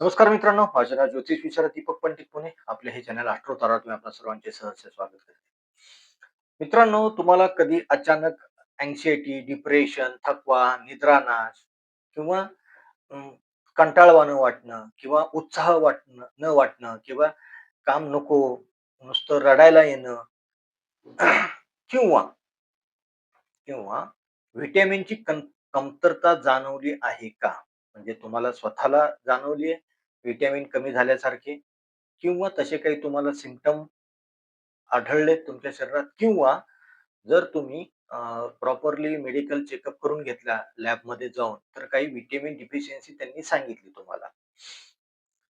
नमस्कार मित्रांनो माझे नाव ज्योतिष विचार दीपक पंडित पुणे. आपले हे चॅनल आष्ट्रो तारात तुम्ही आपल्या सर्वांचे सहर्ष स्वागत करते. मित्रांनो तुम्हाला कधी अचानक अँक्झायटी डिप्रेशन थकवा निद्रानाश किंवा कंटाळवाणं वाटणं किंवा उत्साह वाटणं न वाटणं किंवा काम नको नुसतं रडायला येणं किंवा किंवा व्हिटॅमिनची कमतरता जाणवली आहे का? म्हणजे तुम्हाला स्वतःला जाणवली आहे? व्हिटॅमिन कमी झाल्यासारखे किंवा तसे काही तुम्हाला सिम्पटम आढळले तुमच्या शरीरात किंवा जर तुम्ही प्रॉपरली मेडिकल चेकअप करून घेतला लॅबमध्ये जाऊन तर काही व्हिटॅमिन डिफिशियन्सी त्यांनी सांगितली तुम्हाला.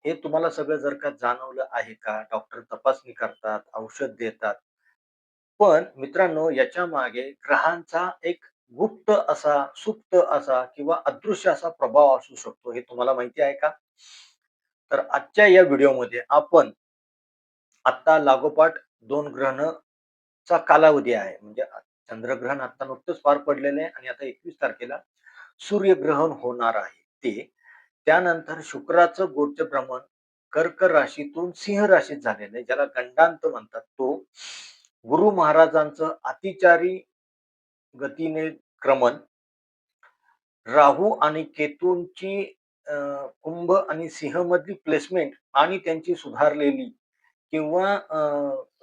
हे तुम्हाला सगळं जर का जाणवलं आहे का डॉक्टर तपासणी करतात औषध देतात. पण मित्रांनो याच्या मागे ग्रहांचा एक गुप्त असा सुप्त असा किंवा अदृश्य असा प्रभाव असू शकतो हे तुम्हाला माहिती आहे का? तर आजच्या या व्हिडिओमध्ये आपण आता लागोपाठ दोन ग्रहणचा कालावधी आहे. म्हणजे चंद्रग्रहण आता नुकतंच पार पडलेलं आहे आणि आता एकवीस तारखेला सूर्यग्रहण होणार आहे ते. त्यानंतर शुक्राचं गोचर भ्रमण कर्क राशीतून सिंह राशीत झालेलं आहे. ज्याला गंडांत म्हणतात तो. गुरु महाराजांचं अतिचारी गतीने क्रमण. राहू आणि केतूंची कुंभ आणि सिंह मधली प्लेसमेंट आणि त्यांची सुधारलेली किंवा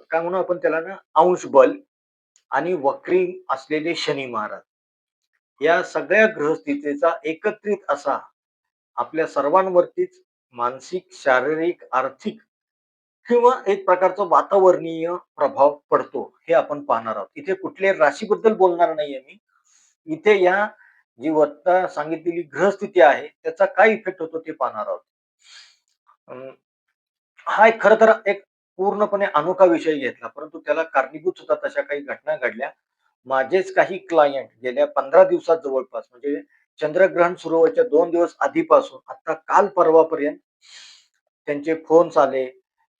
काय म्हणू आपण त्याला ना अंश बल आणि वक्री असलेले शनी महाराज. या सगळ्या ग्रहस्थितीचा एकत्रित असा आपल्या सर्वांवरतीच मानसिक शारीरिक आर्थिक किंवा एक प्रकारचा वातावरणीय प्रभाव पडतो हे आपण पाहणार आहोत. इथे कुठल्याही राशीबद्दल बोलणार नाहीये मी. इथे या जी वत्ता सांगितलेली ग्रहस्थिती आहे त्याचा काय इफेक्ट होतो ते पाहणार आहोत. हा एक खर तर एक पूर्णपणे अनोखा विषय घेतला परंतु त्याला कारणीभूत सुद्धा तशा काही घटना घडल्या. माझेच काही क्लायंट गेल्या पंधरा दिवसात जवळपास म्हणजे चंद्रग्रहण सुरू व्हायच्या दोन दिवस आधीपासून आता काल परवापर्यंत त्यांचे फोन्स आले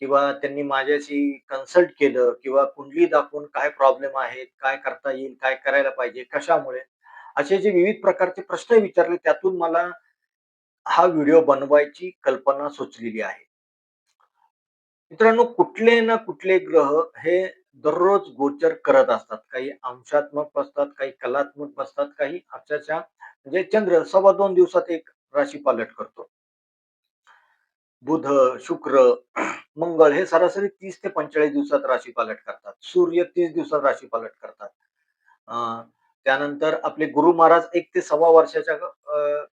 किंवा त्यांनी माझ्याशी कन्सल्ट केलं किंवा कुंडली दाखवून काय प्रॉब्लेम आहेत काय करता येईल काय करायला पाहिजे कशामुळे? असे जे विविध प्रकारचे प्रश्न विचारले त्यातून मला हा व्हिडिओ बनवायची कल्पना सुचलेली आहे. मित्रांनो कुठले ना कुठले ग्रह हे दररोज गोचर करत असतात. काही अंशात्मक बसतात काही कलात्मक बसतात काही अक्षरशः म्हणजे चंद्र सव्वा दोन दिवसात एक राशी पालट करतो. बुध शुक्र मंगळ हे सरासरी तीस ते पंचेचाळीस दिवसात राशी पालट करतात. सूर्य तीस दिवसात राशी पालट करतात. त्यानंतर आपले गुरु महाराज एक ते सव्वा वर्षाच्या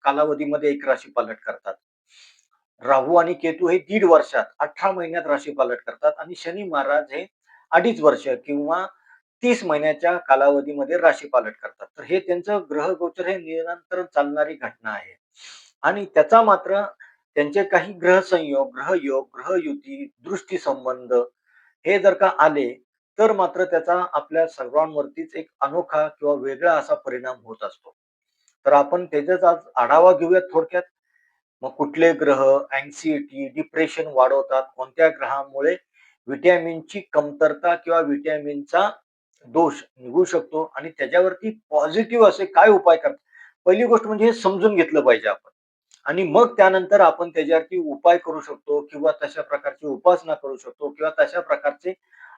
कालावधीमध्ये एक राशी पालट करतात. राहू आणि केतू हे दीड वर्षात अठरा महिन्यात राशी पालट करतात आणि शनी महाराज हे अडीच वर्ष किंवा तीस महिन्याच्या कालावधीमध्ये राशी पालट करतात. तर हे त्यांचं ग्रह गोचर हे निरंतर चालणारी घटना आहे. आणि त्याचा मात्र त्यांचे काही ग्रह संयोग ग्रहयोग ग्रहयुती दृष्टी संबंध हे जर का आले तर मात्र त्याचा आपल्या सर्वांवरतीच एक अनोखा किंवा वेगळा असा परिणाम होत असतो. तर आपण त्याचाच आज आढावा घेऊयात थोडक्यात. मग कुठले ग्रह अँक्सिटी डिप्रेशन वाढवतात कोणत्या ग्रहामुळे विटॅमिनची कमतरता किंवा विटॅमिनचा दोष निघू शकतो आणि त्याच्यावरती पॉझिटिव्ह असे काय उपाय करतात? पहिली गोष्ट म्हणजे हे समजून घेतलं पाहिजे आपण. आणि मग त्यानंतर आपण त्याच्यावरती उपाय करू शकतो किंवा तशा प्रकारची उपासना करू शकतो किंवा तशा प्रकारचे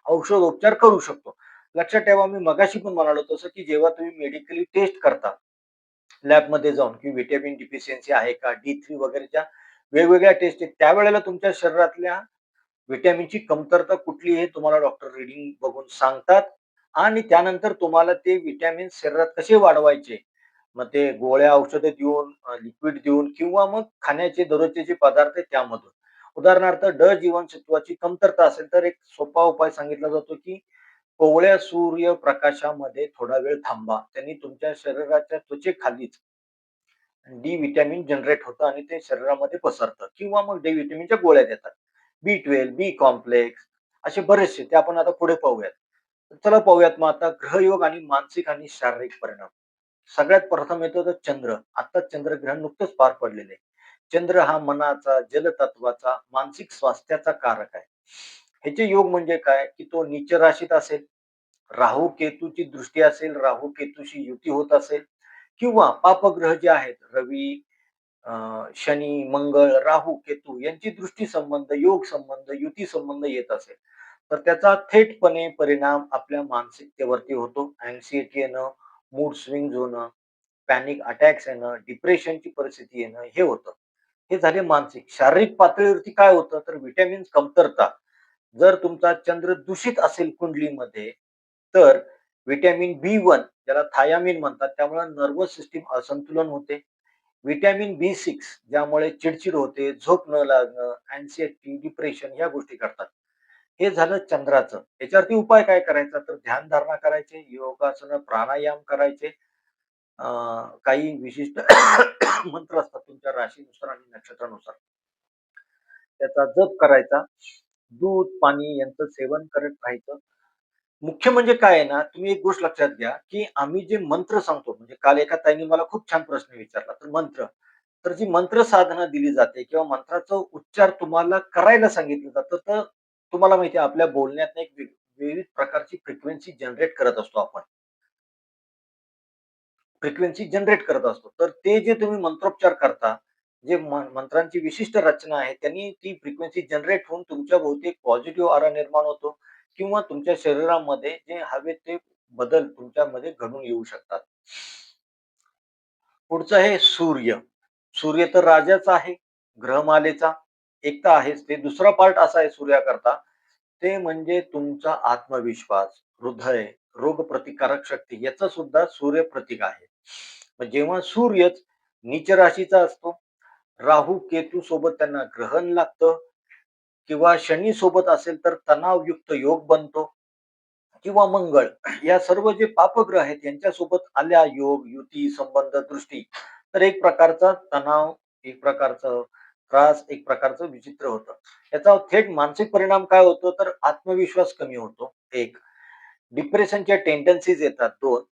औषधोपचार करू शकतो. लक्षात ठेवा मी मगाशी पण म्हणालो तसं की जेव्हा तुम्ही मेडिकली टेस्ट करता लॅबमध्ये जाऊन की व्हिटॅमिन डिफिशियन्सी आहे का डी थ्री वगैरेच्या वेगवेगळ्या टेस्ट आहेत त्यावेळेला तुमच्या शरीरातल्या व्हिटॅमिनची कमतरता कुठली हे तुम्हाला डॉक्टर रिडिंग बघून सांगतात. आणि त्यानंतर तुम्हाला ते व्हिटॅमिन शरीरात कसे वाढवायचे? मग ते गोळ्या औषधं देऊन लिक्विड देऊन किंवा मग खाण्याचे दररोजचे जे पदार्थ आहेत त्यामधून. उदाहरणार्थ ड जीवनसत्वाची कमतरता असेल तर एक सोपा उपाय सांगितला जातो की कोवळ्या सूर्य प्रकाशामध्ये थोडा वेळ थांबा. त्यांनी तुमच्या शरीराच्या त्वचेखालीच डी व्हिटॅमिन जनरेट होतं आणि ते शरीरामध्ये पसरतं. किंवा मग डी व्हिटॅमिनच्या गोळ्या देतात. बी ट्वेल्व बी कॉम्प्लेक्स असे बरेचसे. ते आपण आता पुढे पाहूयात. चला पाहूयात मग आता ग्रहयोग आणि मानसिक आणि शारीरिक परिणाम. सगळ्यात प्रथम येतो तर चंद्र. आता चंद्रग्रहण नुकतंच पार पडलेले चंद्र हा मनाचा जलतत्वाचा मानसिक स्वास्थ्याचा कारक आहे. ह्याचे योग म्हणजे काय? की तो नीच राशीत असेल राहू केतूची दृष्टी असेल राहू केतूशी युती होत असेल किंवा पापग्रह जे आहेत रवी अं, शनी मंगळ राहू केतू यांची दृष्टी संबंध योग संबंध युती संबंध येत असेल. तर त्याचा थेटपणे परिणाम आपल्या मानसिकतेवरती होतो. अँक्झायटी येणं मूड स्विंग होणं पॅनिक अटॅक्स येणं डिप्रेशनची परिस्थिती येणं हे होतं. हे झाले मानसिक. शारीरिक पातळीवरती काय होतं तर विटॅमिन कमतरता जर तुमचा चंद्र दूषित असेल कुंडलीमध्ये तर व्हिटॅमिन बी वन ज्याला थायामिन म्हणतात त्यामुळे नर्वस सिस्टीम असंतुलन होते. व्हिटॅमिन बी सिक्स ज्यामुळे चिडचिड होते झोप न लागणं अँझायटी डिप्रेशन ह्या गोष्टी करतात. हे झालं चंद्राचं. याच्यावरती उपाय काय करायचा? तर ध्यान धारणा करायचे योगासनं प्राणायाम करायचे. अं, काही विशिष्ट मंत्र असतात तुमच्या राशीनुसार आणि नक्षत्रानुसार. त्याचा जप करायचा दूध पाणी यांचं सेवन करत राहायचं. मुख्य म्हणजे काय आहे ना तुम्ही एक गोष्ट लक्षात घ्या की आम्ही जे मंत्र सांगतो म्हणजे काल एका ताईने मला खूप छान प्रश्न विचारला तर मंत्र. तर जी मंत्र साधना दिली जाते किंवा मंत्राचा उच्चार तुम्हाला करायला सांगितलं जातं तर तुम्हाला माहिती आहे आपल्या बोलण्यात एक विविध प्रकारची फ्रिक्वेन्सी जनरेट करत असतो आपण. फ्रिक्वेन्सी जनरेट करत असतो. तर ते जे तुम्ही मंत्रोपचार करता जे मंत्रांची विशिष्ट रचना आहे त्यांनी ती फ्रिक्वेन्सी जनरेट होऊन तुमच्या भोवती पॉझिटिव्ह आरा निर्माण होतो किंवा तुमच्या शरीरामध्ये जे हवे ते बदल तुमच्यामध्ये घडून येऊ शकतात. पुढचं आहे सूर्य. सूर्य तर राजाच आहे ग्रहमालेचा. एक तर आहेच ते. दुसरा पार्ट असा आहे सूर्याकरता. ते म्हणजे तुमचा आत्मविश्वास हृदय. रोग प्रतिकारक शक्ती याचा सुद्धा सूर्य प्रतीक आहे जेव्हा सूर्यच नीच राशीचा असतो राहू केतू सोबत त्यांना ग्रहण लागतं किंवा शनी सोबत असेल तर तणावयुक्त योग बनतो किंवा मंगळ या सर्व जे पापग्रह आहेत यांच्यासोबत आल्या योग युती संबंध दृष्टी तर एक प्रकारचा तणाव एक प्रकारचं त्रास एक प्रकारचं विचित्र होतं. याचा थेट मानसिक परिणाम काय होतो? तर आत्मविश्वास कमी होतो एक. डिप्रेशनच्या टेंडन्सीज येतात दोन.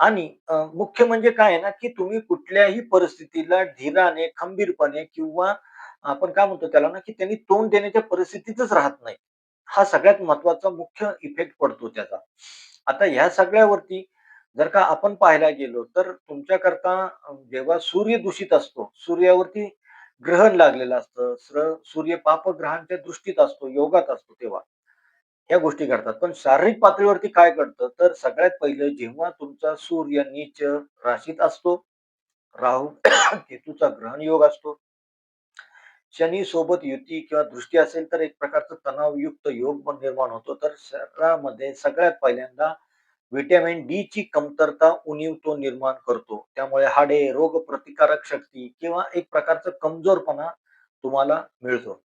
आणि मुख्य म्हणजे काय आहे ना की तुम्ही कुठल्याही परिस्थितीला धीराने खंबीरपणे किंवा आपण काय म्हणतो त्याला ना की त्यांनी तोंड देण्याच्या परिस्थितीतच राहत नाही. हा सगळ्यात महत्त्वाचा मुख्य इफेक्ट पडतो त्याचा. आता ह्या सगळ्यावरती जर का आपण पाहायला गेलो तर तुमच्याकरता जेव्हा सूर्य दूषित असतो सूर्यावरती ग्रहण लागलेलं असतं स्र- सूर्य पापग्रहांच्या दृष्टीत असतो योगात असतो तेव्हा. ह्या गोष्टी घडतात. पण शारीरिक पातळीवरती काय घडतं? तर सगळ्यात पहिलं जेव्हा तुमचा सूर्य नीच राशीत असतो राहू केतूचा ग्रहण योग असतो. शनी सोबत युती किंवा दृष्टी असेल तर एक प्रकारचं तणावयुक्त योग पण निर्माण होतो. तर शरीरामध्ये सगळ्यात पहिल्यांदा व्हिटॅमिन डी ची कमतरता उणीव तो निर्माण करतो. त्यामुळे हाडे रोग प्रतिकारक शक्ती किंवा एक प्रकारचा कमजोरपणा तुम्हाला मिळतो.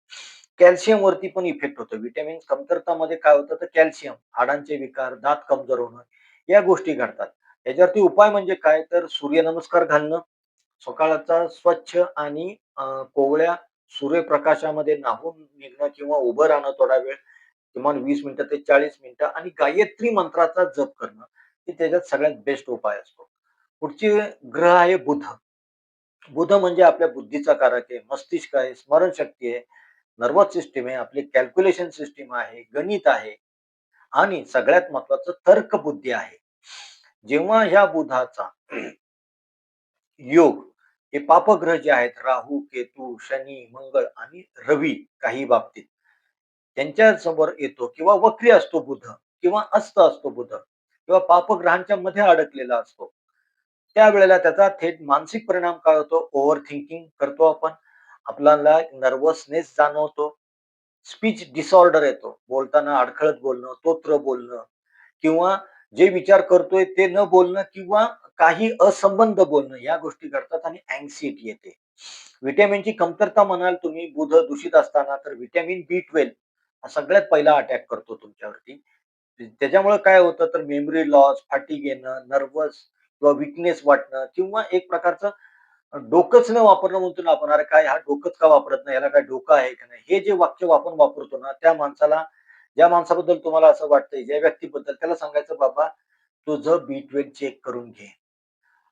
कॅल्शियम वरती पण इफेक्ट होतो. विटॅमिन कमतरतामध्ये काय होतं तर कॅल्शियम हाडांचे विकार दात कमजोर होणं या गोष्टी घडतात. याच्यावरती उपाय म्हणजे काय? तर सूर्यनमस्कार घालणं. सकाळचा स्वच्छ आणि कोवळ्या सूर्यप्रकाशामध्ये नाहून निघणं किंवा उभं राहणं थोडा वेळ किमान वीस मिनिटं ते चाळीस मिनिटं आणि गायत्री मंत्राचा जप करणं हे त्याच्यात सगळ्यात बेस्ट उपाय असतो. पुढची ग्रह आहे बुध. बुध म्हणजे आपल्या बुद्धीचा कारक आहे मस्तिष्क आहे स्मरणशक्ती आहे. नर्वस सिस्टीम आहे आपली कॅल्क्युलेशन सिस्टीम आहे गणित आहे आणि सगळ्यात महत्वाचं तर्कबुद्धी आहे. जेव्हा ह्या बुधाचा योग हे पापग्रह जे आहेत राहू केतू शनी मंगळ आणि रवी काही बाबतीत त्यांच्यासमोर येतो किंवा वक्री असतो बुध किंवा अस्त असतो बुध किंवा पापग्रहांच्या मध्ये अडकलेला असतो त्यावेळेला त्याचा थेट मानसिक परिणाम काय होतो? ओव्हर थिंकिंग करतो आपण. आपल्याला नर्वसनेस जाणवतो. स्पीच डिसऑर्डर येतो. बोलताना अडखळत बोलणं तोत्र बोलणं किंवा जे विचार करतोय ते न बोलणं किंवा काही असंबंध बोलणं या गोष्टी घडतात आणि अँक्झायटी येते. व्हिटॅमिनची कमतरता म्हणाल तुम्ही बुध दूषित असताना तर व्हिटॅमिन बी ट्वेल्व हा सगळ्यात पहिला अटॅक करतो तुमच्यावरती. त्याच्यामुळे काय होतं तर मेमरी लॉस फाटी घेणं नर्वस किंवा विकनेस वाटणं किंवा एक प्रकारचं डोकंच न वापरणं म्हणतो ना आपण अरे काय हा डोकंच का वापरत नाही याला काय डोकं आहे का नाही? हे जे वाक्य आपण वापरतो ना त्या माणसाला ज्या माणसाबद्दल तुम्हाला असं वाटतंय ज्या व्यक्तीबद्दल त्याला सांगायचं बाबा तुझं बी ट्वेल्व चेक करून घे.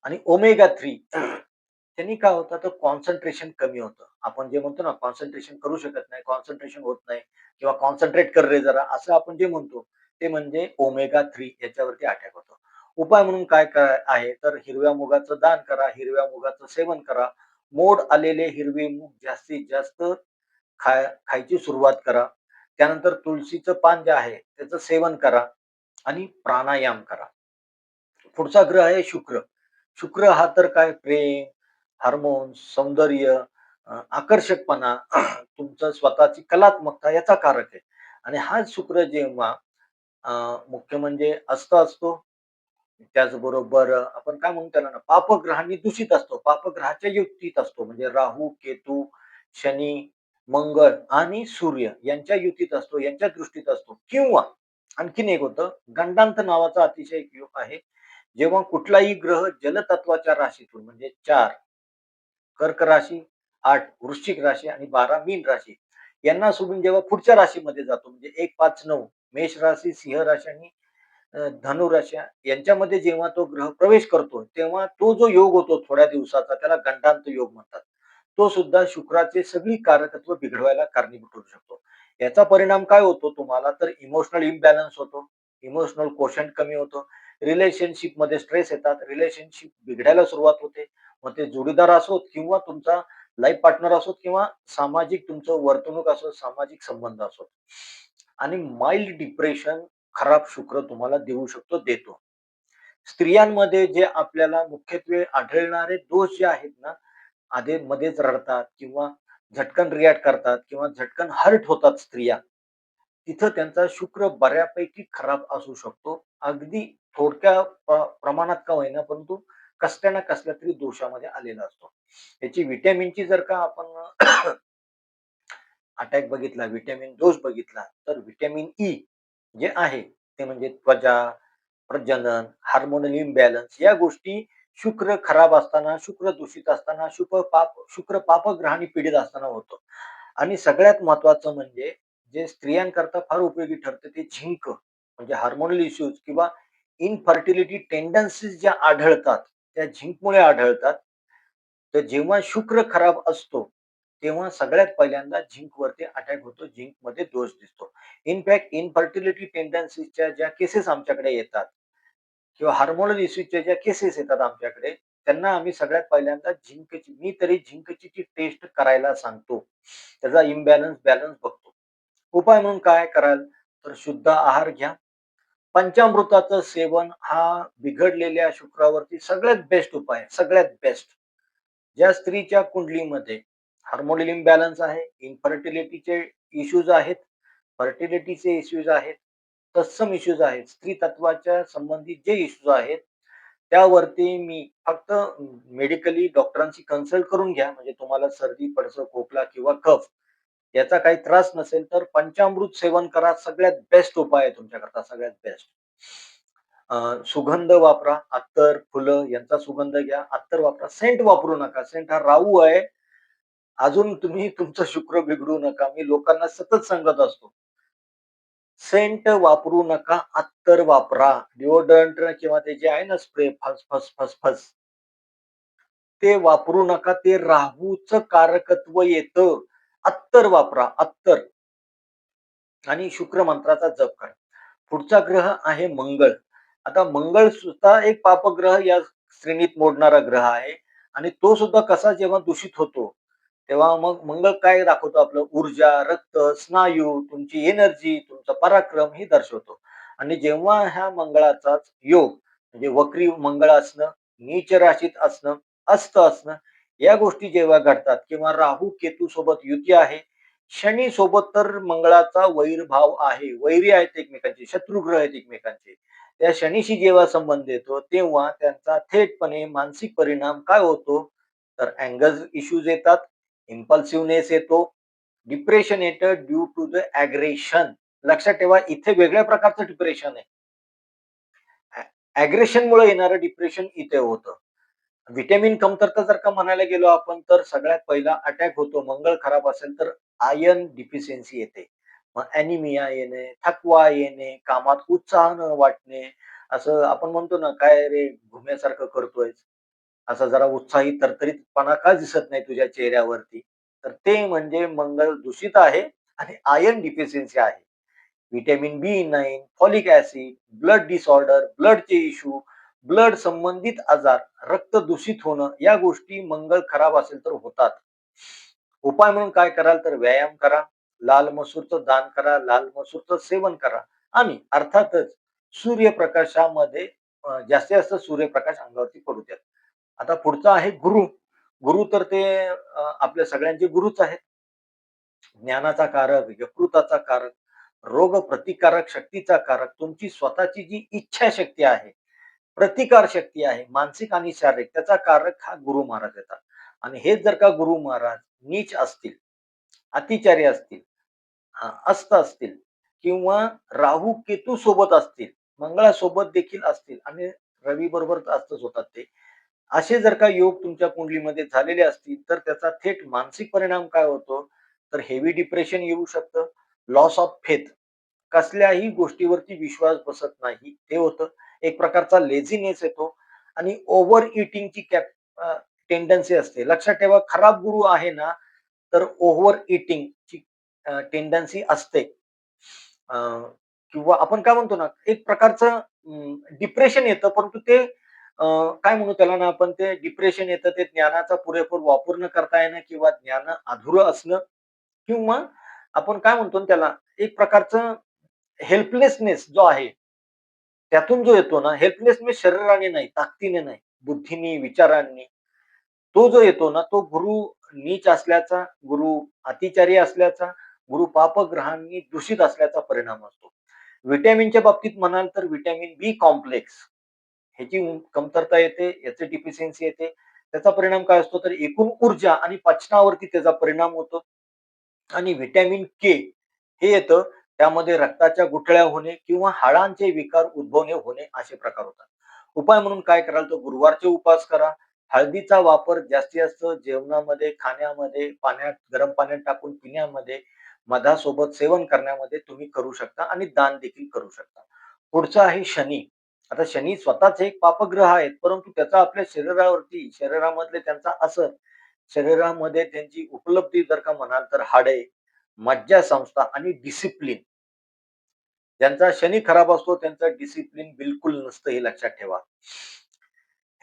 आणि ओमेगा थ्री त्यांनी काय होतं तर कॉन्सन्ट्रेशन कमी होतं. आपण जे म्हणतो ना कॉन्सन्ट्रेशन करू शकत नाही कॉन्सन्ट्रेशन होत नाही किंवा कॉन्सन्ट्रेट कर रे जरा असं आपण जे म्हणतो ते म्हणजे ओमेगा थ्री याच्यावरती अटॅक होतो. उपाय म्हणून काय काय आहे? तर हिरव्या मुगाचं दान करा हिरव्या मुगाचं सेवन करा. मोड आलेले हिरवे मूग जास्तीत जास्त खाय खायची सुरुवात करा. त्यानंतर तुळशीचं पान जे आहे त्याचं सेवन करा आणि प्राणायाम करा. पुढचा ग्रह आहे शुक्र. शुक्र हा तर काय? प्रेम हार्मोन सौंदर्य आकर्षकपणा तुमचं स्वतःची कलात्मकता याचा कारक आहे. आणि हा शुक्र जेव्हा मुख्य म्हणजे अस्त असतो त्याचबरोबर आपण काय म्हणतो त्याला ना पापग्रहांनी दूषित असतो. पापग्रहाच्या युतीत असतो. म्हणजे राहू केतू शनी मंगळ आणि सूर्य यांच्या युतीत असतो यांच्या दृष्टीत असतो. किंवा आणखीन एक होतं गंडांत नावाचा अतिशय एक योग आहे. जेव्हा कुठलाही ग्रह जलतत्वाच्या राशीतून म्हणजे चार कर्क राशी आठ वृश्चिक राशी आणि बारा मीन राशी यांना सोडून जेव्हा पुढच्या राशीमध्ये जातो म्हणजे एक पाच नऊ मेष राशी सिंह राशी आणि अं, यांच्यामध्ये जेव्हा तो ग्रह प्रवेश करतो तेव्हा तो जो योग होतो थोड्या दिवसाचा त्याला गंडांत योग म्हणतात. तो सुद्धा शुक्राचे सगळी कार्यतत्व बिघडवायला कारणीभूत ठरू शकतो. याचा परिणाम काय होतो तुम्हाला? तर इमोशनल इम्बॅलन्स होतो इमोशनल कोशंट कमी होतो रिलेशनशिपमध्ये स्ट्रेस येतात रिलेशनशिप बिघडायला सुरुवात होते. मग ते जोडीदार असोत किंवा तुमचा लाईफ पार्टनर असोत किंवा सामाजिक तुमचं वर्तणूक असो सामाजिक संबंध असोत आणि माइल्ड डिप्रेशन खराब शुक्र तुम्हाला देऊ शकतो देतो. स्त्रियांमध्ये जे आपल्याला मुख्यत्वे आढळणारे दोष जे आहेत ना आधी मध्येच रडतात किंवा झटकन रिॲक्ट करतात किंवा झटकन हर्ट होतात स्त्रिया तिथं त्यांचा शुक्र बऱ्यापैकी खराब असू शकतो. अगदी थोडक्या प्रमाणात का होईना परंतु कसल्या ना कसल्या तरी दोषामध्ये आलेला असतो. याची विटॅमिनची जर का आपण अटॅक बघितला विटॅमिन दोष बघितला तर विटॅमिन ई e जे आहे ते म्हणजे त्वचा प्रजनन हार्मोनल इम्बॅलन्स या गोष्टी शुक्र खराब असताना शुक्र दूषित असताना शुक्र पाप शुक्र पापग्रहाने पीडित असताना होतो. आणि सगळ्यात महत्वाचं म्हणजे जे स्त्रियांकरता फार उपयोगी ठरते ते झिंक म्हणजे हार्मोनल इश्यूज किंवा इनफर्टिलिटी टेंडन्सीज ज्या आढळतात त्या झिंकमुळे आढळतात. तर जेव्हा शुक्र खराब असतो तेव्हा सगळ्यात पहिल्यांदा झिंक वरती अटॅक होतो झिंकमध्ये दोष दिसतो. इनफॅक्ट इनफर्टिलिटी टेंडन्सीच्या ज्या केसेस आमच्याकडे येतात किंवा हार्मोनल इश्यूच्या ज्या केसेस येतात आमच्याकडे त्यांना आम्ही सगळ्यात पहिल्यांदा झिंकची मी तरी झिंकची टेस्ट करायला सांगतो त्याचा इम्बॅलन्स बॅलन्स बघतो. उपाय म्हणून काय कराल? तर शुद्ध आहार घ्या. पंचामृताचं सेवन हा बिघडलेल्या शुक्रावरती सगळ्यात बेस्ट उपाय सगळ्यात बेस्ट ज्या स्त्रीच्या कुंडलीमध्ये हार्मोनल इम्बॅलन्स आहे इनफर्टिलिटीचे इश्यूज आहेत फर्टिलिटीचे इश्यूज आहेत तत्सम इश्यूज आहेत स्त्री तत्वाच्या संबंधित जे इश्यूज आहेत त्यावरती मी फक्त मेडिकली डॉक्टरांची कन्सल्ट करून घ्या. म्हणजे तुम्हाला सर्दी पडसं खोकला किंवा कफ याचा काही त्रास नसेल तर पंचामृत सेवन करा. सगळ्यात बेस्ट उपाय आहे तुमच्याकरता सगळ्यात बेस्ट सुगंध वापरा. अत्तर फुलं यांचा सुगंध घ्या. अत्तर वापरा. सेंट वापरू नका. सेंट हा राहू आहे. अजून तुम्ही तुमचं शुक्र बिघडू नका. मी लोकांना सतत सांगत असतो. सेंट वापरू नका अत्तर वापरा. डिओड्रंट किंवा ते जे आहे ना स्प्रे फस फस फस फस. ते वापरू नका ते राहूचं कारकत्व येतं. अत्तर वापरा अत्तर. आणि शुक्र मंत्राचा जप करा. पुढचा ग्रह आहे मंगळ. आता मंगळ सुद्धा एक पापग्रह या श्रेणीत मोडणारा ग्रह आहे. आणि तो सुद्धा कसा जेव्हा दूषित होतो तेव्हा मग मंगळ काय दाखवतो आपलं? ऊर्जा रक्त स्नायू तुमची एनर्जी तुमचा पराक्रम हे दर्शवतो. आणि जेव्हा ह्या मंगळाचाच योग म्हणजे वक्री मंगळ असणं नीच राशीत असणं अस्त असणं या गोष्टी जेव्हा घडतात किंवा राहू केतू सोबत युती आहे शनी सोबत तर मंगळाचा वैरभाव आहे. वैरी आहेत एकमेकांचे शत्रुग्रह आहेत एकमेकांचे. त्या शनीशी जेव्हा संबंध येतो तेव्हा त्यांचा थेटपणे मानसिक परिणाम काय होतो? तर अँगल इश्यूज येतात इम्पल्सिव्हनेस येतो डिप्रेशन येतं ड्यू टू द अग्रेशन लक्षात ठेवा इथे वेगळ्या प्रकारचं डिप्रेशन आहे. अग्रेशन मुळे येणारं डिप्रेशन इथे होतं. व्हिटॅमिन कमतरता जर का म्हणायला गेलो आपण तर सगळ्यात पहिला अटॅक होतो मंगळ खराब असेल तर आयर्न डिफिशियन्सी येते. मग अॅनिमिया येणे थकवा येणे कामात उत्साह न वाटणे असं आपण म्हणतो ना काय रे घुम्यासारखं करतोय असा जरा उत्साही तरतरीतपणा का दिसत नाही तुझ्या चेहऱ्यावरती. तर ते म्हणजे मंगळ दूषित आहे आणि आयर्न डिफिशियन्सी आहे. Vitamin B nine folic acid blood disorder ब्लडचे issue blood संबंधित आजार रक्त दूषित होणं या गोष्टी मंगळ खराब असेल तर होतात. उपाय म्हणून काय कराल तर व्यायाम करा लाल मसूरचं दान करा लाल मसूरचं सेवन करा आणि अर्थातच सूर्यप्रकाशामध्ये जास्तीत जास्त सूर्यप्रकाश अंगावरती पडू द्या. आता पुढचा आहे गुरु. गुरु तर ते आपल्या सगळ्यांचे गुरुच आहेत. ज्ञानाचा कारक यकृताचा कारक रोग प्रतिकारक शक्तीचा कारक तुमची स्वतःची जी इच्छा शक्ती आहे प्रतिकार शक्ती आहे मानसिक आणि शारीरिक त्याचा कारक हा गुरु महाराज येतात. आणि हेच जर का गुरु महाराज नीच असतील अतिचारी असतील अस्त असतील किंवा राहू केतू सोबत असतील मंगळासोबत देखील असतील आणि रवी बरोबर असतच होतात ते असे जर का योग तुमच्या कुंडलीमध्ये झालेले असतील तर त्याचा थेट मानसिक परिणाम काय होतो? तर हेवी डिप्रेशन येऊ शकतं लॉस ऑफ फेथ कसल्याही गोष्टीवरती विश्वास बसत नाही. ते होतं. एक प्रकारचा लेझीनेस येतो आणि ओव्हर इटिंगची कॅप टेंडन्सी असते. लक्षात ठेवा खराब गुरु आहे ना तर ओव्हर इटिंगची टेंडन्सी असते. अं, किंवा आपण काय म्हणतो ना एक प्रकारचं डिप्रेशन येतं परंतु ते काय म्हणू त्याला ना आपण ते डिप्रेशन येतं ते ज्ञानाचा पुरेपूर वापर न करता येणं किंवा ज्ञान अधुरं असणं किंवा आपण काय म्हणतो त्याला एक प्रकारचं हेल्पलेसनेस जो आहे त्यातून जो येतो ना हेल्पलेसनेस शरीराने नाही ताकदीने नाही बुद्धीने विचारांनी तो जो येतो ना तो गुरु नीच असल्याचा गुरु अतिचारी असल्याचा गुरु पापग्रहांनी दूषित असल्याचा परिणाम असतो. व्हिटॅमिनच्या बाबतीत म्हणाल तर व्हिटॅमिन बी कॉम्प्लेक्स ह्याची कमतरता येते याची डिफिशियन्सी येते. त्याचा परिणाम काय असतो? तर एकूण ऊर्जा आणि पचनावरती त्याचा परिणाम होतो. आणि व्हिटॅमिन के हे येतं त्यामध्ये रक्ताच्या गुठळ्या होणे किंवा हाडांचे विकार उद्भवणे होणे असे प्रकार होतात. उपाय म्हणून काय कराल तर गुरुवारचे उपास करा. हळदीचा वापर जास्तीत जास्त जेवणामध्ये खाण्यामध्ये पाण्यात गरम पाण्यात टाकून पिण्यामध्ये मधासोबत सेवन करण्यामध्ये तुम्ही करू शकता आणि दान देखील करू शकता. पुढचा आहे शनी. आता शनी स्वतःच एक पापग्रह आहेत परंतु त्याचा आपल्या शरीरावरती शरीरामधले त्यांचा असर शरीरामध्ये त्यांची उपलब्धी जर का म्हणाल तर हाडे मज्जा संस्था आणि डिसिप्लिन ज्यांचा शनी खराब असतो त्यांचं डिसिप्लिन बिलकुल नसतं हे लक्षात ठेवा.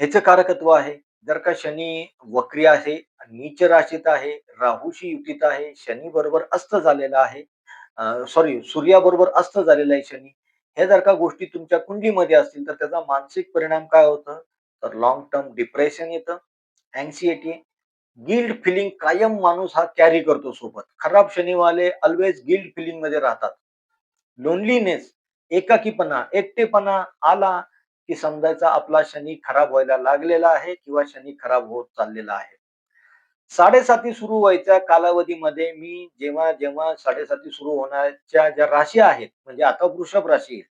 ह्याचं कारकत्व आहे जर का शनी वक्री आहे नीच राशीत आहे राहूशी युतीत आहे शनी बरोबर अस्त झालेला आहे सॉरी सूर्याबरोबर अस्त झालेला आहे शनी हे जर का गोष्टी तुमच्या कुंडलीमध्ये असतील तर त्याचा मानसिक परिणाम काय होतं? तर लॉंग टर्म डिप्रेशन येतं अँक्सिएटी गिल्ड फिलिंग कायम माणूस हा कॅरी करतो सोबत. खराब शनिवाले ऑलवेज गिल्ड फिलिंगमध्ये राहतात. लोनलीनेस एकाकीपणा एकटेपणा आला की समजायचा आपला शनी खराब व्हायला लागलेला आहे किंवा शनी खराब होत चाललेला आहे. साडेसाती सुरू व्हायच्या कालावधीमध्ये मी जेव्हा जेव्हा साडेसाती सुरू होण्याच्या ज्या राशी आहेत म्हणजे आता वृषभ राशी आहे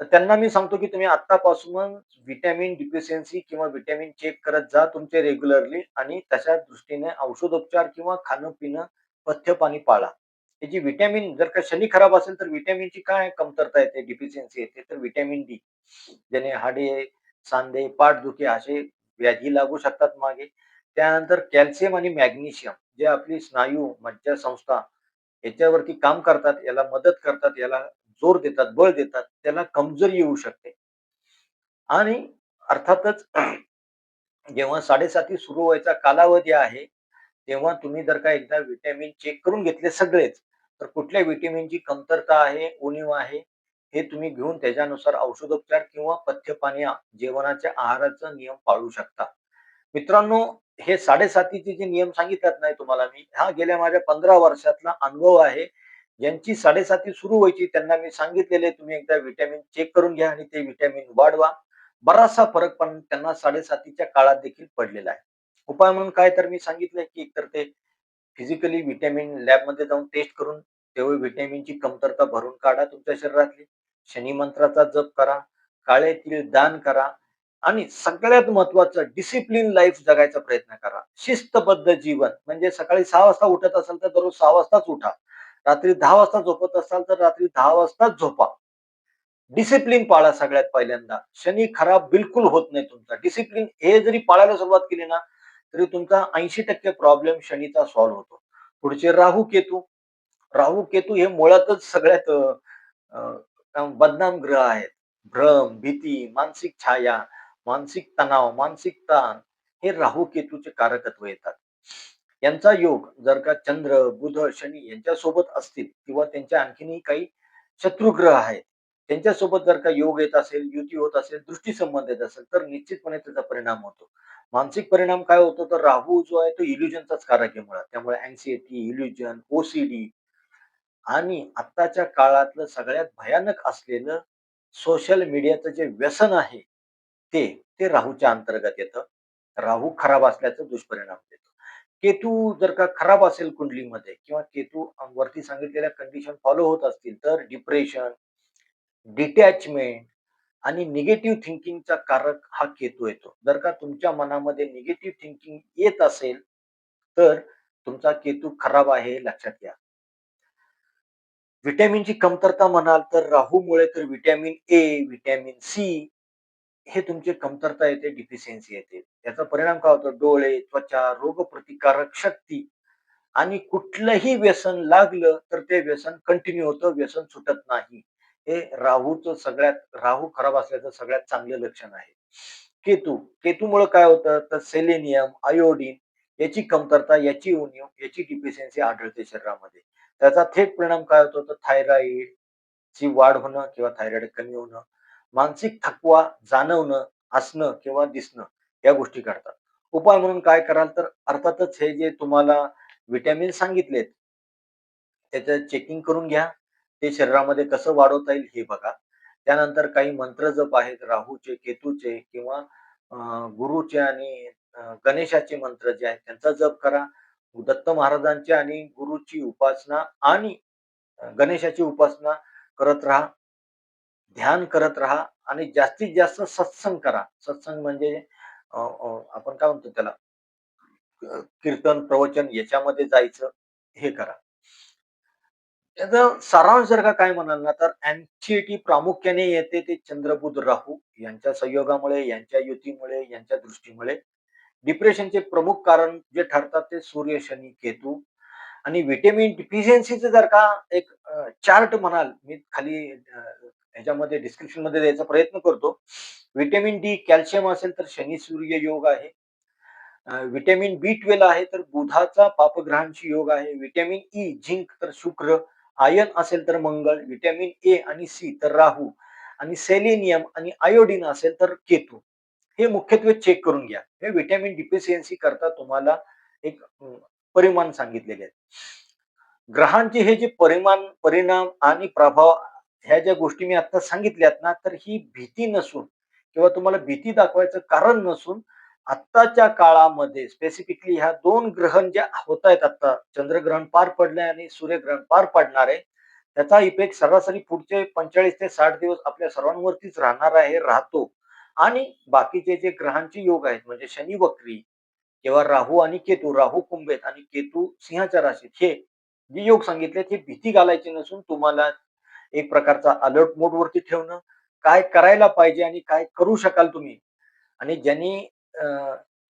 तर त्यांना मी सांगतो की तुम्ही आतापासून व्हिटॅमिन डिफिशियन्सी किंवा व्हिटॅमिन चेक करत जा तुमचे रेग्युलरली आणि तशा दृष्टीने औषधोपचार किंवा खाणं पिणं पथ्य पाणी पाळा त्याची व्हिटॅमिन जर का शनी खराब असेल तर व्हिटॅमिनची काय कमतरता येते डिफिशियन्सी येते तर व्हिटॅमिन डी. ज्याने हाडे सांधे पाठदुखी असे व्याधी लागू शकतात मागे. त्यानंतर कॅल्शियम आणि मॅग्नेशियम जे आपली स्नायू मज्जा संस्था याच्यावरती काम करतात याला मदत करतात याला जोर देतात बळ देतात त्याला कमजोरी येऊ शकते. आणि अर्थातच जेव्हा साडेसाती सुरू व्हायचा कालावधी आहे तेव्हा तुम्ही जर का एकदा विटॅमिन चेक करून घेतले सगळेच तर कुठल्या विटॅमिनची कमतरता आहे उणीव आहे हे तुम्ही घेऊन त्याच्यानुसार औषधोपचार किंवा पथ्यपानी जेवणाच्या आहाराचा नियम पाळू शकता. मित्रांनो हे साडेसातीचे जे नियम सांगितलेत नाही तुम्हाला मी हा गेल्या माझ्या पंधरा वर्षातला अनुभव आहे. ज्यांची साडेसाती सुरू व्हायची त्यांना मी सांगितलेले तुम्ही एकदा व्हिटॅमिन चेक करून घ्या आणि ते व्हिटॅमिन वाढवा. बराचसा फरक पण त्यांना साडेसातीच्या काळात देखील पडलेला आहे. उपाय म्हणून काय तर मी सांगितलंय की एकतर ते फिजिकली व्हिटॅमिन लॅबमध्ये जाऊन टेस्ट करून तेवढी व्हिटॅमिनची कमतरता भरून काढा तुमच्या शरीरातली. शनी मंत्राचा जप करा. काळेतील दान करा. आणि सगळ्यात महत्वाचं डिसिप्लिन लाईफ जगायचा प्रयत्न करा. शिस्तबद्ध जीवन. म्हणजे सकाळी सहा वाजता उठत असाल तर दररोज सहा वाजताच उठा. रात्री दहा वाजता झोपत असाल तर रात्री दहा वाजताच झोपा. डिसिप्लिन पाळा सगळ्यात पहिल्यांदा. शनी खराब बिलकुल होत नाही तुमचा. डिसिप्लिन हे जरी पाळायला सुरुवात केली ना तरी तुमचा ऐंशी टक्के प्रॉब्लेम शनीचा सॉल्व्ह होतो. पुढचे राहू केतू. राहू केतू हे मुळातच सगळ्यात बदनाम ग्रह आहेत. भ्रम भीती मानसिक छाया मानसिक तणाव मानसिक ताण हे राहू केतूचे कारकत्व येतात. यांचा योग जर का चंद्र बुध शनी यांच्या सोबत असतील किंवा त्यांच्या आणखीनही काही शत्रुग्रह आहेत त्यांच्यासोबत जर का योग येत असेल युती होत असेल दृष्टी संबंध येत असेल तर निश्चितपणे त्याचा परिणाम होतो. मानसिक परिणाम काय होतो? तर राहू जो आहे तो इल्युजनचाच कारक आहे मुळात. त्यामुळे अँक्सिएटी इल्युजन ओसीडी आणि आत्ताच्या काळातलं सगळ्यात भयानक असलेलं सोशल मीडियाचं जे व्यसन आहे ते ते राहूच्या अंतर्गत येतं. राहू खराब असल्याचं दुष्परिणाम देतो. केतू जर का खराब असेल कुंडलीमध्ये किंवा केतू वरती सांगितलेल्या कंडिशन फॉलो होत असतील तर डिप्रेशन डिटॅचमेंट आणि निगेटिव्ह थिंकिंगचा कारक हा केतू येतो. जर का तुमच्या मनामध्ये निगेटिव्ह थिंकिंग येत असेल तर तुमचा केतू खराब आहे लक्षात घ्या. व्हिटॅमिनची कमतरता म्हणाल तर राहूमुळे तर व्हिटॅमिन ए व्हिटॅमिन सी हे तुमची कमतरता येते डिफिशियन्सी येते. त्याचा परिणाम काय होतो? डोळे त्वचा रोगप्रतिकारक शक्ती आणि कुठलंही व्यसन लागलं तर ते व्यसन कंटिन्यू होतं व्यसन सुटत नाही. हे राहूचं सगळ्यात राहू खराब असल्याचं सगळ्यात चांगलं लक्षण आहे. केतू केतूमुळे काय होतं? तर सेलेनियम आयोडीन याची कमतरता याची उणीव याची डिफिशियन्सी आढळते शरीरामध्ये. त्याचा थेट परिणाम काय होतो? तर थायरॉइड ची वाढ होणं किंवा थायरॉइड कमी होणं. मानसिक थकवा जाणवणं असणं किंवा दिसणं या गोष्टी घडतात उपाय म्हणून काय कराल तर अर्थातच हे जे तुम्हाला विटॅमिन सांगितलेत त्याचं चेकिंग करून घ्या. ते शरीरामध्ये कसं वाढवता येईल हे बघा. त्यानंतर काही मंत्र जप आहेत राहूचे केतूचे किंवा गुरुचे आणि गणेशाचे मंत्र जे आहेत त्यांचा जप करा. दत्त महाराजांची आणि गुरुची उपासना आणि गणेशाची उपासना करत राहा. ध्यान करत राहा आणि जास्तीत जास्त सत्संग करा. सत्संग म्हणजे आपण काय म्हणतो त्याला? कीर्तन प्रवचन याच्यामध्ये जायचं हे करा. याचा सारांश जर का काय म्हणाल ना तर अँक्झायटी प्रामुख्याने येते ते चंद्रबुध राहू यांच्या संयोगामुळे यांच्या युतीमुळे यांच्या दृष्टीमुळे. डिप्रेशनचे प्रमुख कारण जे ठरतात ते सूर्य शनी केतू. आणि व्हिटॅमिन डिफिशियन्सीचं जर का एक चार्ट म्हणाल मी खाली ह्याच्यामध्ये डिस्क्रिप्शनमध्ये द्यायचा प्रयत्न करतो. व्हिटॅमिन डी कॅल्शियम असेल तर शनी सूर्य योग आहे. व्हिटॅमिन बी ट्वेल्व आहे तर बुधाचा पापग्रहांशी योग आहे. व्हिटॅमिन ई e, झिंक तर शुक्र. आयन असेल तर मंगळ. व्हिटॅमिन ए आणि सी तर राहू. आणि सेलेनियम आणि आयोडीन असेल तर केतू. हे मुख्यत्वे चेक करून घ्या. हे व्हिटॅमिन डिफिशियन्सी करता तुम्हाला एक परिमाण सांगितलेले आहेत. ग्रहांचे हे जे परिमाण परिणाम आणि प्रभाव ह्या ज्या गोष्टी मी आता सांगितल्यात ना तर ही भीती नसून किंवा तुम्हाला भीती दाखवायचं कारण नसून आत्ताच्या काळामध्ये स्पेसिफिकली ह्या दोन ग्रहण ज्या होत आहेत आता चंद्रग्रहण पार पडले आणि सूर्यग्रहण पार पडणार आहे त्याचा इफेक्ट सरासरी पुढचे पंचेचाळीस ते साठ दिवस आपल्या सर्वांवरतीच राहणार आहे राहतो. आणि बाकीचे जे ग्रहांचे योग आहेत म्हणजे शनी वक्री किंवा राहू आणि केतू राहू कुंभेत आणि केतू सिंहाच्या राशीत हे जे योग सांगितले ते भीती घालायची नसून तुम्हाला एक प्रकारचा अलर्ट मोड वरती ठेवणं काय करायला पाहिजे आणि काय करू शकाल तुम्ही? आणि ज्यांनी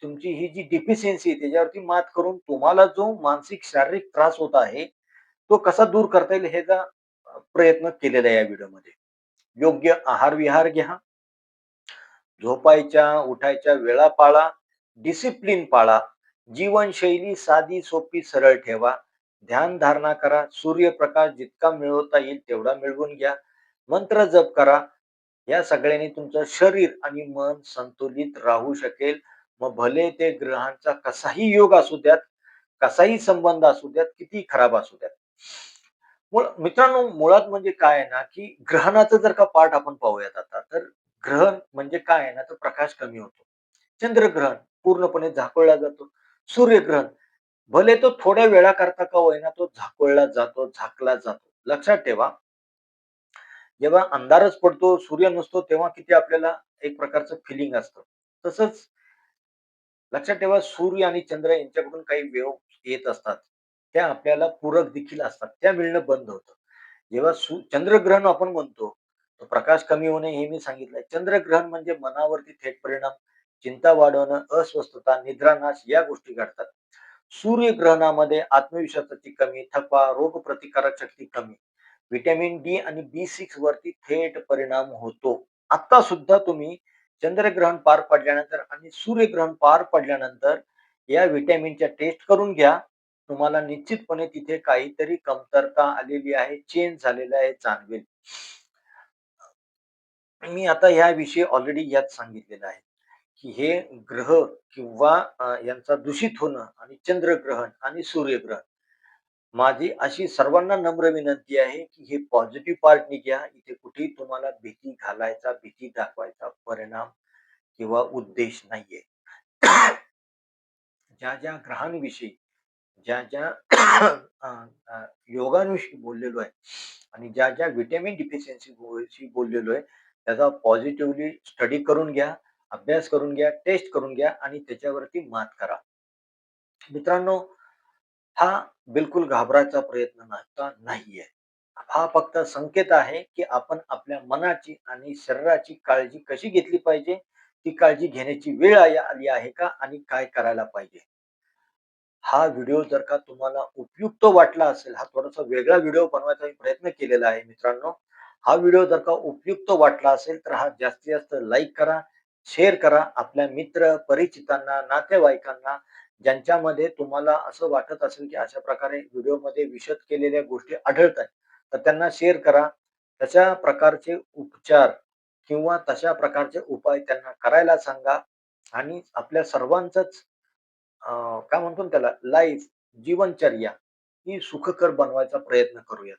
तुमची ही जी डिफिशियन्सी त्याच्यावरती मात करून तुम्हाला जो मानसिक शारीरिक त्रास होत आहे तो कसा दूर करता येईल ह्याचा प्रयत्न केलेला आहे या व्हिडिओमध्ये. योग्य आहार विहार घ्या झोपायच्या उठायच्या वेळा पाळा डिसिप्लिन पाळा जीवनशैली साधी सोपी सरळ ठेवा. ध्यान धारणा करा. सूर्यप्रकाश जितका मिळवता येईल तेवढा मिळवून घ्या. मंत्र जप करा. या सगळ्यांनी तुमचं शरीर आणि मन संतुलित राहू शकेल. मग भले ते ग्रहांचा कसाही योग असू द्यात कसाही संबंध असू द्यात किती खराब असू द्यात. मित्रांनो मुळात म्हणजे काय आहे ना की ग्रहणाचं जर का पाठ आपण पाहूयात आता तर ग्रहण म्हणजे काय आहे ना तर प्रकाश कमी होतो. चंद्रग्रहण पूर्णपणे झाकळला जातो. सूर्यग्रहण भले तो थोड्या वेळा करता का होईना तो झाकळला जातो झाकला जातो. लक्षात ठेवा. जेव्हा अंधारच पडतो सूर्य नसतो तेव्हा किती आपल्याला एक प्रकारचं फिलिंग असतं. तसंच लक्षात ठेवा सूर्य आणि चंद्र यांच्याकडून काही वेव येत असतात. त्या आपल्याला पूरक देखील असतात. त्या मिळणं बंद होतं. जेव्हा चंद्रग्रहण आपण म्हणतो प्रकाश कमी होणे हे मी सांगितलंय. चंद्रग्रहण म्हणजे मनावरती थेट परिणाम. चिंता वाढवणं अस्वस्थता निद्रानाश या गोष्टी घडतात. सूर्यग्रहणामध्ये आत्मविश्वासाची कमी थकवा रोगप्रतिकारक शक्ती कमी. व्हिटॅमिन डी आणि बी सिक्स वरती थेट परिणाम होतो. आता सुद्धा तुम्ही चंद्रग्रहण पार पडल्यानंतर आणि सूर्यग्रहण पार पडल्यानंतर या व्हिटॅमिनच्या टेस्ट करून घ्या. तुम्हाला निश्चितपणे तिथे काहीतरी कमतरता आलेली आहे चेंज झालेला आहे जाणवेल. मी आता याविषयी ऑलरेडी यात सांगितलेलं आहे. की हे ग्रह किंवा यांचा दूषित होणं आणि चंद्रग्रहण आणि सूर्यग्रहण. माझी अशी सर्वांना नम्र विनंती आहे की हे पॉझिटिव्ह पार्टनी घ्या इथे कुठेही तुम्हाला भीती घालायचा भीती दाखवायचा परिणाम किंवा उद्देश नाहीये. ज्या ज्या ग्रहांविषयी ज्या ज्या योगांविषयी बोललेलो आहे आणि ज्या ज्या व्हिटॅमिन डिफिशियन्सी बोललेलो आहे त्याचा पॉझिटिव्हली स्टडी करून घ्या. अभ्यास करून घ्या टेस्ट करून घ्या आणि त्याच्यावरती मात करा. मित्रांनो हा बिलकुल घाबरायचा प्रयत्न नाहीये. हा फक्त संकेत आहे की आपण आपल्या मनाची आणि शरीराची काळजी कशी घेतली पाहिजे ती काळजी घेण्याची वेळ आली आहे का आणि काय करायला पाहिजे? हा व्हिडिओ जर का तुम्हाला उपयुक्त वाटला असेल हा थोडासा वेगळा व्हिडिओ बनवायचा प्रयत्न केलेला आहे मित्रांनो. हा व्हिडिओ जर का उपयुक्त वाटला असेल तर हा जास्तीत जास्त लाईक करा शेअर करा आपल्या मित्र परिचितांना नातेवाईकांना ज्यांच्यामध्ये तुम्हाला असं वाटत असेल की अशा प्रकारे व्हिडिओमध्ये विशद केलेल्या गोष्टी आढळत आहेत तर त्यांना शेअर करा. तशा प्रकारचे उपचार किंवा तशा प्रकारचे उपाय त्यांना करायला सांगा आणि आपल्या सर्वांचंच काय म्हणतो त्याला लाईफ जीवनचर्या ही सुखकर बनवायचा प्रयत्न करूयात.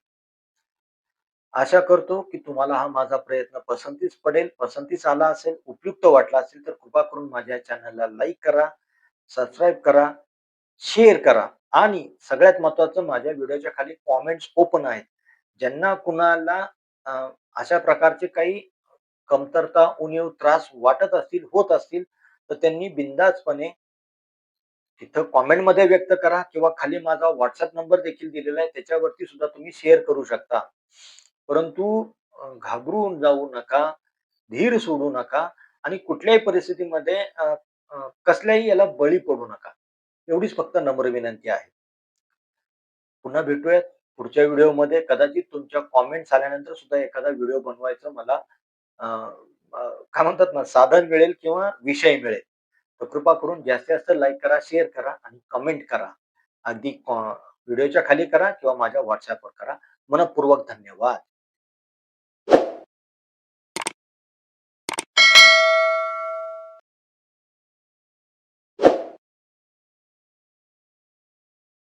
आशा करतो की तुम्हाला हा माझा प्रयत्न पसंतीस पडेल पसंतीस आला असेल उपयुक्त वाटला असेल तर कृपा करून माझ्या चॅनलला लाईक करा सबस्क्राईब करा शेअर करा आणि सगळ्यात महत्वाचं माझ्या व्हिडिओच्या खाली कॉमेंट्स ओपन आहेत. ज्यांना कुणाला अशा प्रकारचे काही कमतरता उणीव त्रास वाटत असतील होत असतील तर त्यांनी बिंदासपणे तिथं कॉमेंटमध्ये व्यक्त करा किंवा खाली माझा व्हॉट्सअप नंबर देखील दिलेला आहे त्याच्यावरती सुद्धा तुम्ही शेअर करू शकता. परंतु घाबरून जाऊ नका धीर सोडू नका आणि कुठल्याही परिस्थितीमध्ये कसल्याही याला बळी पडू नका. एवढीच फक्त नम्र विनंती आहे. पुन्हा भेटूयात पुढच्या व्हिडिओमध्ये. कदाचित तुमच्या कॉमेंट्स आल्यानंतर सुद्धा एखादा व्हिडिओ बनवायचं मला काय म्हणतात ना साधन मिळेल किंवा विषय मिळेल. तर कृपा करून जास्तीत जास्त लाईक करा शेअर करा आणि कमेंट करा. अगदी व्हिडिओच्या खाली करा किंवा माझ्या व्हॉट्सअपवर करा. मनपूर्वक धन्यवाद.